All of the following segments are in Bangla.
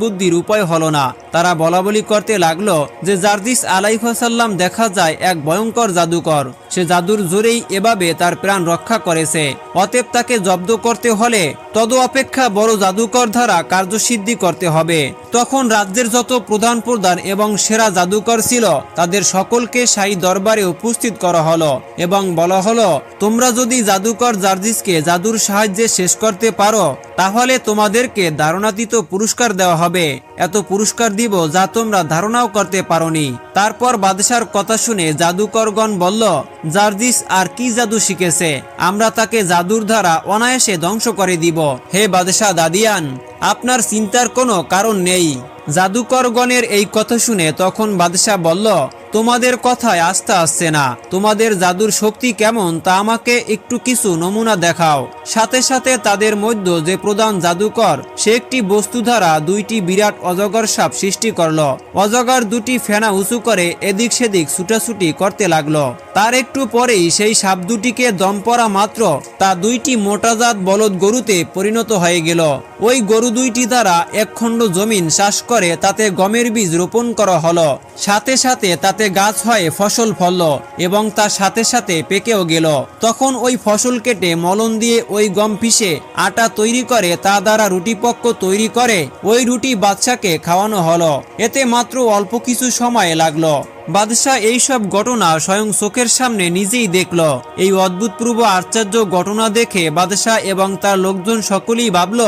বুদ্ধির উপায় হলো না। তারা বলাবলি করতে লাগল যে জার্জিস আলাইহাসাল্লাম দেখা যায় এক ভয়ঙ্কর জাদুকর। সে জাদুর জোরেই এভাবে তার প্রাণ রক্ষা করেছে। অতএব তাকে জব্দ করতে হলে তদ অপেক্ষা বড় জাদুকর দ্বারা কার্যসিদ্ধি করতে হবে। তখন রাজ্যের যত প্রধান প্রধান এবং সেরা জাদুকর ছিল, তাদের সকলকে শাহী দরবারে উপস্থিত করা হলো এবং বলা হলো, তোমরা যদি জাদুকর জার্জিসকে জাদুর সাহায্যে শেষ করতে পারো তাহলে তোমাদেরকে ধারণাতীত পুরস্কার দেওয়া হবে। এত পুরস্কার দিব যা তোমরা ধারণাও করতে পারোনি। তারপর বাদশার কথা শুনে জাদুকরগণ বলল, জার্জিস, আর কি জাদু শিখেছে? আমরা তাকে জাদুর দ্বারা অনায়াসে ধ্বংস করে দিব। হে বাদশাহ দাদিয়ান, আপনার চিন্তার কোনো কারণ নেই। জাদুকরগণের এই কথা শুনে তখন বাদশাহ বলল তোমাদের কথায় আস্থা আসছে না। তোমাদের জাদুর শক্তি কেমন তা আমাকে একটু কিছু নমুনা দেখাও। সাথে সাথে তাদের মধ্যে যে প্রধান জাদুকর, সে একটি বস্তু দ্বারা দুইটি বিরাট অজগর সাপ সৃষ্টি করল। অজগর দুটি ফেনা উঁচু করে এদিক সেদিক ছুটাছুটি করতে লাগল। তার একটু পরেই সেই সাপ দুটিকে দম পড়া মাত্র তা দুইটি মোটাজাত বলদ গরুতে পরিণত হয়ে গেল। ওই গরু দুইটি দ্বারা এক খণ্ড জমিন চাষ করে তাতে গমের বীজ রোপণ করা হলো। সাথে সাথে তাতে গাছ হয়ে, ফসল ফলল এবং তার সাথে সাথে পেকেও গেল। তখন ওই ফসল কেটে মলন দিয়ে ওই গম পিষে আটা তৈরি করে, তা দ্বারা রুটি পক্ক তৈরি করে ওই রুটি বাচ্চাকে খাওয়ানো হলো। এতে মাত্র অল্প কিছু সময় লাগল। বাদশাহ এইসব ঘটনা স্বয়ং চোখের সামনে নিজেই দেখল। এই অদ্ভুতপূর্ব আশ্চর্য ঘটনা দেখে বাদশাহ এবং তার লোকজন সকলেই ভাবল,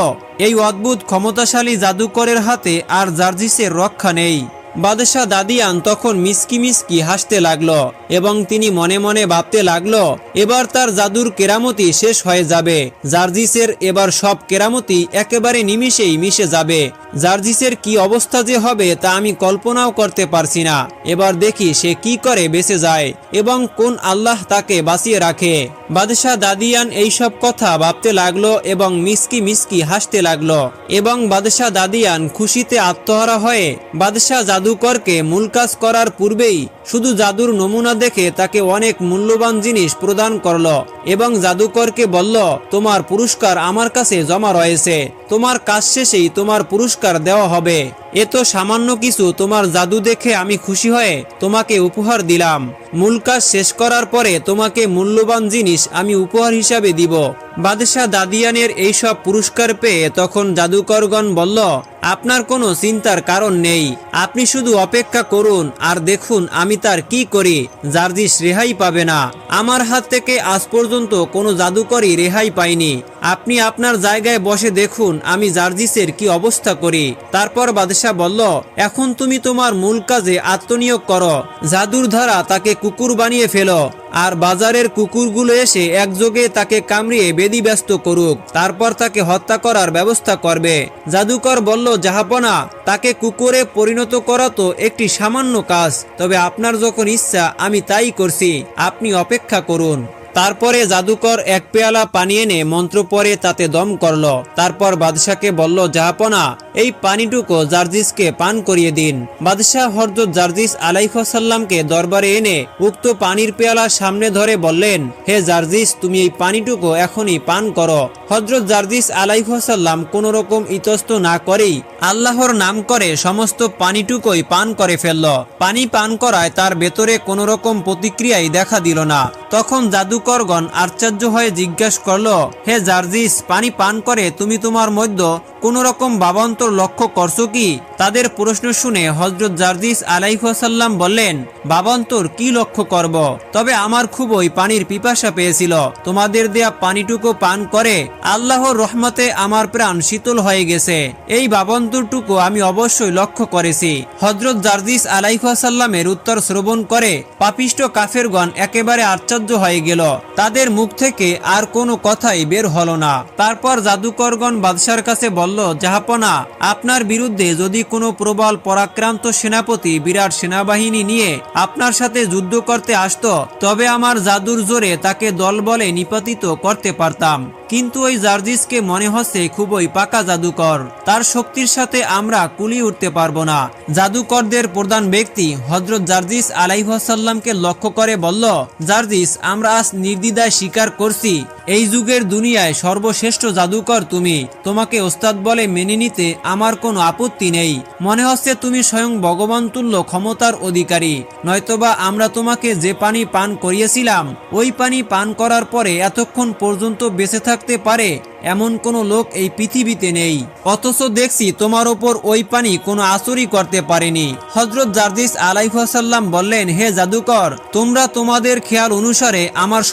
এই অদ্ভুত ক্ষমতাশালী জাদুকরের হাতে আর জার্জিসের রক্ষা নেই। বাদশাহ দাদিয়ান তখন মিসকি মিসকি হাসতে লাগল এবং তিনি মনে মনে ভাবতে লাগল, এবার তার জাদুর কেরামতি শেষ হয়ে যাবে। জার্জিসের এবার সব কেরামতি একেবারে নিমিষেই মিশে যাবে। জার্জিসের কি অবস্থা যে হবে তা আমি কল্পনাও করতে পারছি না। এবার দেখি সে কি করে বেঁচে যায় এবং কোন আল্লাহ তাকে বাঁচিয়ে রাখে। বাদশাহ দাদিয়ান এইসব কথা ভাবতে লাগল এবং মিসকি মিসকি হাসতে লাগল এবং বাদশাহ দাদিয়ান খুশিতে আত্মহারা হয়ে বাদশাহ জাদুকরকে মূল কাজ করার পূর্বেই শুধু জাদুর নমুনা দেখে তাকে অনেক মূল্যবান জিনিস প্রদান করল এবং জাদুকরকে বলল, তোমার পুরস্কার আমার কাছে জমা রয়েছে। তোমার কাজ শেষেই তোমার পুরস্কার দেওয়া হবে। এ তো সামান্য কিছু, তোমার জাদু দেখে আমি খুশি হয়ে তোমাকে উপহার দিলাম। মূল কাজ শেষ করার পরে তোমাকে মূল্যবান জিনিস আমি উপহার হিসাবে দিব। বাদশাহ দাদিয়ানের এইসব পুরস্কার পেয়ে তখন জাদুকরগণ বলল, আপনার কোনো চিন্তার কারণ নেই। আপনি শুধু অপেক্ষা করুন আর দেখুন আমি তার কি করি। জার্জিস রেহাই পাবে না। আমার হাত থেকে আজ পর্যন্ত কোনো জাদুকরই রেহাই পাইনি। আপনি আপনার জায়গায় বসে দেখুন আমি জার্জিসের কি অবস্থা করি। তারপর বাদশাহ বলল, এখন তুমি তোমার মূল কাজে আত্মনিয়োগ করো। জাদুর ধারা তাকে কুকুর বানিয়ে ফেলো, আর বাজারের কুকুরগুলো এসে একযোগে তাকে কামড়িয়ে বেদি ব্যস্ত করুক। তারপর তাকে হত্যা করার ব্যবস্থা করবে। জাদুকর বলল, জাহাপনা, তাকে কুকুরে পরিণত করা তো একটি সামান্য কাজ, তবে আপনার যখন ইচ্ছা, আমি তাই করছি। আপনি অপেক্ষা করুন। তারপরে জাদুকর এক পেয়ালা পানি এনে মন্ত্র পরে তাতে দম করল। তারপর বাদশাকে বলল জাহাপনা এই পানিটুকু জার্জিসকে পান করিয়ে দিন। বাদশাহ হরজত জার্জিস আলাইসাল্লামকে দরবারে এনে উক্ত পানির পেয়ালা সামনে ধরে বললেন, হে জার্জিস, তুমি এই পানিটুকু এখনই পান করো। হজরত জার্জিস আলাইসাল্লাম কোন রকম ইতস্ত না করেই আল্লাহর নাম করে সমস্ত পানিটুকুই পান করে ফেলল। পানি পান করায় তার ভেতরে কোন রকম প্রতিক্রিয়াই দেখা দিল না। তখন জাদুকরগণ আশ্চর্য হয়ে জিজ্ঞাসা করল, হে জার্জিস, পানি পান করে তুমি তোমার মধ্যে কোন রকম বাবান্তর লক্ষ্য করছ কি? তাদের প্রশ্ন শুনে হজরত জার্জিস আলাইসাল্লাম বললেন বাবান্তর কি লক্ষ্য করব? তবে আমার খুবই পানির পিপাসা পেয়েছিল। তোমাদের দেয়া পানিটুকু পান করে আল্লাহর রহমতে আমার প্রাণ শীতল হয়ে গেছে। এই বাবান্তরটুকু আমি অবশ্যই লক্ষ্য করেছি। হজরত জার্জিস আলাইসাল্লামের উত্তর শ্রবণ করে পাপিষ্ট কাফেরগণ একেবারে আশ্চর্য হয়ে গেল। তাদের মুখ থেকে আর কোনো কথাই বের হলো না। তারপর জাদুকরগণ বাদশার কাছে বলল, জাহাপনা, আপনার বিরুদ্ধে যদি কোনো প্রবল পরাক্রান্ত সেনাপতি বিরাট সেনাবাহিনী নিয়ে আপনার সাথে যুদ্ধ করতে আসতো, তবে আমার জাদুর জোরে তাকে দলবলে নিপাতিত করতে পারতাম। কিন্তু ওই জার্জিসকে মনে হচ্ছে খুবই পাকা জাদুকর। তার শক্তির সাথে আমরা কুলি উঠতে পারব না। জাদুকরদের প্রধান ব্যক্তি হজরত জার্জিস আলাইহাসাল্লামকে লক্ষ্য করে বলল, জার্জিস, আমরা আজ নির্দ্বিধায় স্বীকার করছি, এই যুগের দুনিয়ায় সর্বশ্রেষ্ঠ জাদুকর তুমি। তোমাকে ওস্তাদ বলে মেনে নিতে আমার কোনো আপত্তি নেই। মনে হচ্ছে তুমি স্বয়ং ভগবান তুল্য ক্ষমতার অধিকারী। নয়তোবা আমরা তোমাকে যে পানি পান করিয়েছিলাম, ওই পানি পান করার পরে এতক্ষণ পর্যন্ত বেঁচে থাকতে পারে এমন কোনো লোক এই পৃথিবীতে নেই। অথচ দেখছি তোমার ওপর ওই পানি কোনো আসরই করতে পারেনি। হজরত জার্দিস আলাইহাসাল্লাম বললেন, হে জাদুকর, তোমরা তোমাদের খেয়াল অনুসারে আমার